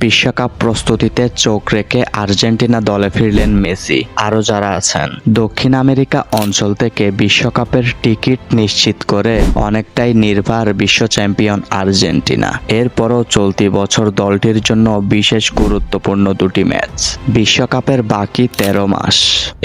বিশ্বকাপ প্রস্তুতিতে চোখ রেখে আর্জেন্টিনা দলে ফিরলেন মেসি। আরও যারা আছেন, দক্ষিণ আমেরিকা অঞ্চল থেকে বিশ্বকাপের টিকিট নিশ্চিত করে অনেকটাই নির্ভার বিশ্ব চ্যাম্পিয়ন আর্জেন্টিনা। এরপরও চলতি বছর দলটির জন্য বিশেষ গুরুত্বপূর্ণ দুটি ম্যাচ। বিশ্বকাপের বাকি তেরো মাস।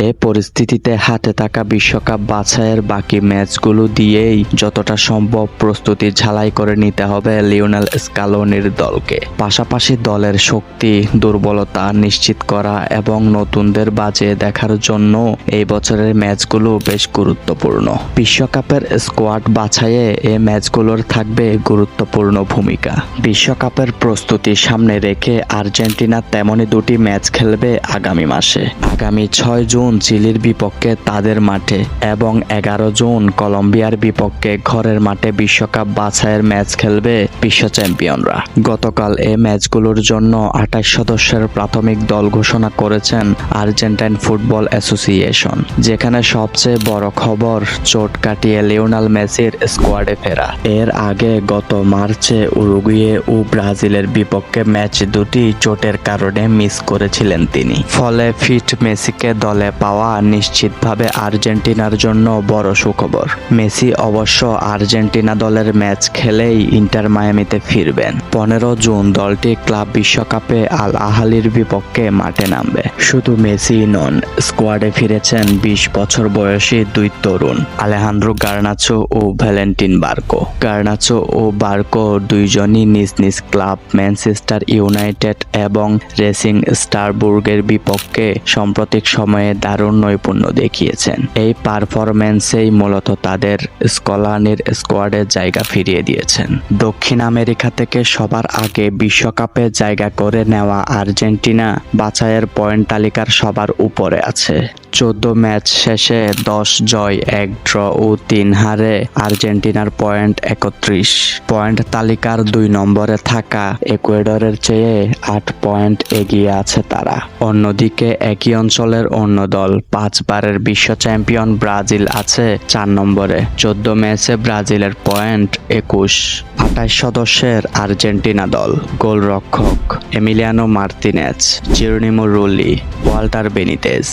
এ পরিস্থিতিতে হাতে থাকা বিশ্বকাপ বাছাইয়ের বাকি ম্যাচগুলো দিয়েই যতটা সম্ভব প্রস্তুতি ঝালাই করে নিতে হবে লিওনেল স্কালোনির দলকে। পাশাপাশি দলের শক্তি, দুর্বলতা নিশ্চিত করা এবং নতুনদের বাজে দেখার জন্য এই বছরের ম্যাচগুলো বেশ গুরুত্বপূর্ণ। বিশ্বকাপের স্কোয়াড বাছাইয়ে এ ম্যাচগুলোর থাকবে গুরুত্বপূর্ণ ভূমিকা। বিশ্বকাপের প্রস্তুতি সামনে রেখে আর্জেন্টিনা তেমনই দুটি ম্যাচ খেলবে আগামী মাসে। আগামী ছয় জুন চিলির বিপক্ষে তাদের মাঠে এবং এগারো জুন কলম্বিয়ার বিপক্ষে ঘরের মাঠে বিশ্বকাপ বাছাইয়ের ম্যাচ খেলবে বিশ্ব চ্যাম্পিয়নরা। গতকাল এ ম্যাচগুলোর জন্য আঠাশ সদস্যের প্রাথমিক দল ঘোষণা করেছেন আর্জেন্টাইন ফুটবল অ্যাসোসিয়েশন, যেখানে সবচেয়ে বড় খবর চোট কাটিয়ে লিওনাল মেসির স্কোয়াডে ফেরা। এর আগে গত মার্চে উরুগুয়ে ও ব্রাজিলের বিপক্ষে ম্যাচ দুটি চোটের কারণে মিস করেছিলেন তিনি। ফলে ফিট মেসিকে দলে পাওয়া নিশ্চিতভাবে আর্জেন্টিনার জন্য বড় সুখবর। মেসি অবশ্য আর্জেন্টিনা দলের ম্যাচ খেলেই ইন্টার মায়ামিতে ফিরবেন। পনেরো জুন দলটি ক্লাব বিশ্বকাপে আল আহালির বিপক্ষে মাঠে নামবে। শুধু মেসি নন, স্কোয়াডে ফিরেছেন বিশ বছর বয়সী দুই তরুণ, আলেহান্দ্রো গার্নাচো ও ভ্যালেন্টিন বার্কো। গার্নাচো ও বার্কো দুইজনই নিজ নিজ ক্লাব ম্যানচেস্টার ইউনাইটেড এবং রেসিং স্টারবুর্গের বিপক্ষে সাম্প্রতিক সময়ে দারুণ নৈপুণ্য দেখিয়েছেন। এই পারফরম্যান্সেই মূলত তাদের স্কলানির স্কোয়াডে জায়গা ফিরিয়ে দিয়েছেন। দক্ষিণ আমেরিকা থেকে সবার আগে বিশ্বকাপে জায়গা করে নেওয়া আর্জেন্টিনা বাছাইয়ের পয়েন্ট তালিকার সবার উপরে আছে। চোদ্দ ম্যাচ শেষে দশ জয়, এক ড্র ও তিন হারে আর্জেন্টিনার পয়েন্ট একত্রিশ। পয়েন্ট তালিকার দুই নম্বরে থাকা একুয়েডরের চেয়ে আট পয়েন্ট এগিয়ে আছে তারা। অন্যদিকে একই অঞ্চলের অন্য দল পাঁচবারের বিশ্ব চ্যাম্পিয়ন ব্রাজিল আছে চার নম্বরে। চোদ্দ ম্যাচে ব্রাজিলের পয়েন্ট একুশ। আঠাশ সদস্যের আর্জেন্টিনা দল গোলরক্ষক Emiliano Martinez, Geronimo Rulli, Walter Benitez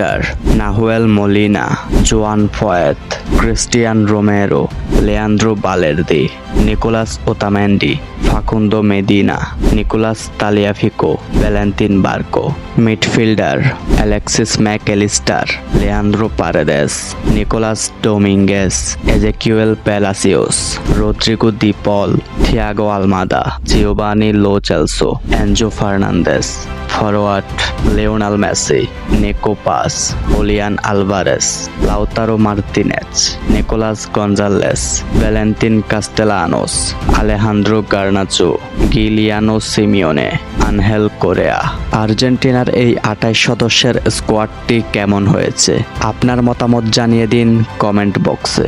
defender Nahuel Molina Juan Foyth Cristian Romero Leandro Balerdi Nicolas Otamendi Facundo Medina Nicolas Tagliafico Valentin Barco midfielder Alexis Mac Allister Leandro Paredes Nicolas Dominguez Ezequiel Palacios Rodrigo De Paul Thiago Almada Giovani Lo Celso Enzo Fernandez forward Lionel Messi Nico Paz Julian Alvarez Lautaro Martinez Nicolas Gonzalez Valentin Castellanos Alejandro Garnacho Giuliano Simeone Angel Correa আর্জেন্টিনার এই আঠাশ সদস্যের স্কোয়াডটি কেমন হয়েছে? আপনার মতামত জানিয়ে দিন কমেন্ট বক্সে।